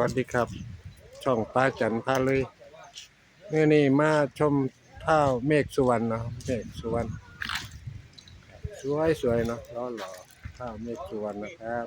วัสดีครับ ช่องป้าจันพาเลยเมื่อนี้มาชมท่าเมฆสุวรรณเนาะเมฆสุวรรณสวยสวยๆเนาะล้อหล่อท่าเมฆสุวรรณนะครับ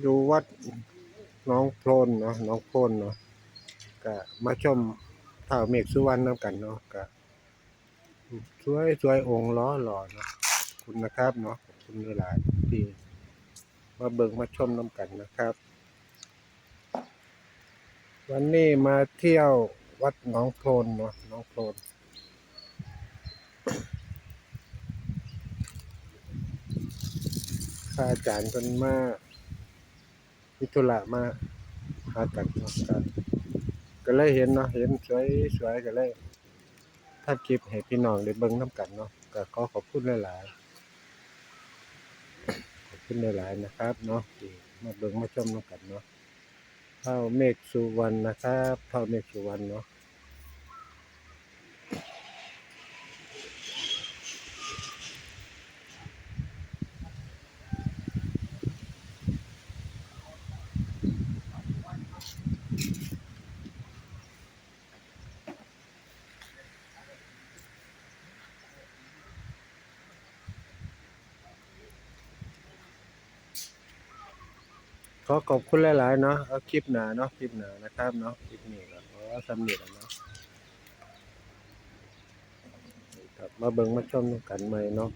อยู่วัดน้องโพนเนาะน้องโพนเนาะก็มาชมท่าเมฆสุวรรณน้ำกันเนาะก็สวยสวยองค์ล้อหล่อเนาะคุณนะครับเนาะคุณหลายที่มาเบิ่งมาชมน้ำกันนะครับ วันนี้มาเที่ยววัดหนองโพนเนาะหนองโพนพระอาจารย์เพิ่นมาก มิถุระมาหากันเนาะก็ก็เลยเห็นเนาะเห็นสวยสวยก็เลยถ้าคลิปให้พี่น้องได้เบิ้งน้ำกันเนาะก็ขอขอบคุณหลายๆขอบคุณหลายๆนะครับ เนาะที่มาเบิ้งมาชมน้ำกันเนาะเท่าเมฆสุวรรณนะครับเท่าเมฆสุวรรณเนาะ ขอขอบคุณหลายๆเนาะเอาคลิปหนาเนาะคลิปหนานะครับเนาะคลิปนี้ก็ขอสำเร็จแล้วเนาะครับมาเบิ่งมาชมกันใหม่เนาะ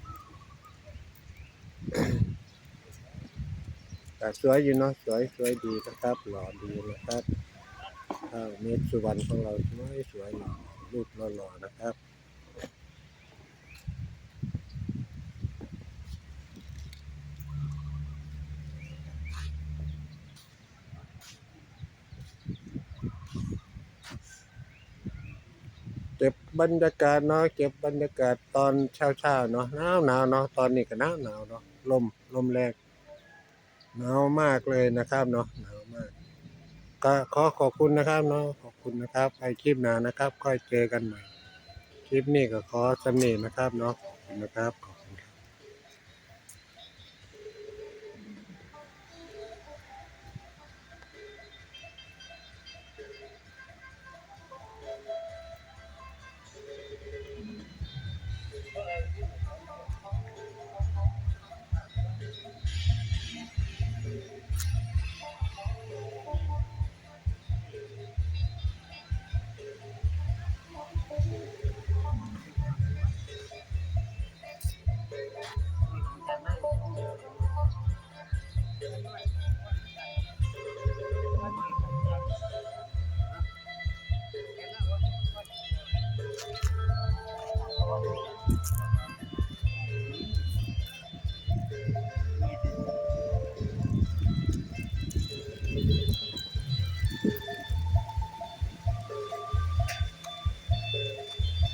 แต่สวยอยู่เนาะสวยสวยดีนะครับ หล่อดีนะครับเมฆสุวรรณของเราสวยสวยอยู่รูปหล่อๆนะครับ ก็บบรรยากาศเนาะเก็บบรรยากาศตอนเช้าๆเนาะหนาวหนาวเนาะตอนนี้ก็หนาวหนาวเนาะลมลมแรงหนาวมากเลยนะครับเนาะหนาวมาก ก็ขอขอบคุณนะครับเนาะขอบคุณนะครับไอคลิปหน้านะครับค่อยเจอกันใหม่ คลิปนี้ก็ขอสำเนีนะครับเนาะขอบคุณนะครับ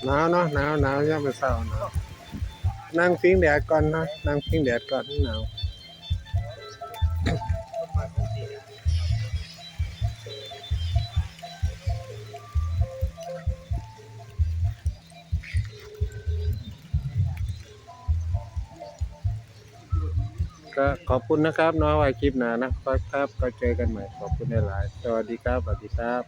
หนาวเนาะหนาวหนาวย่าไปเศร้าหนาวนั่งพิงแดดก่อนนะนั่งพิงแดดก่อนหนาวก็ขอบคุณนะครับนาะไว้คลิปหน้านะครับก็เจอกันใหม่ขอบคุณหลาย สวัสดีครับสวัสดีครับ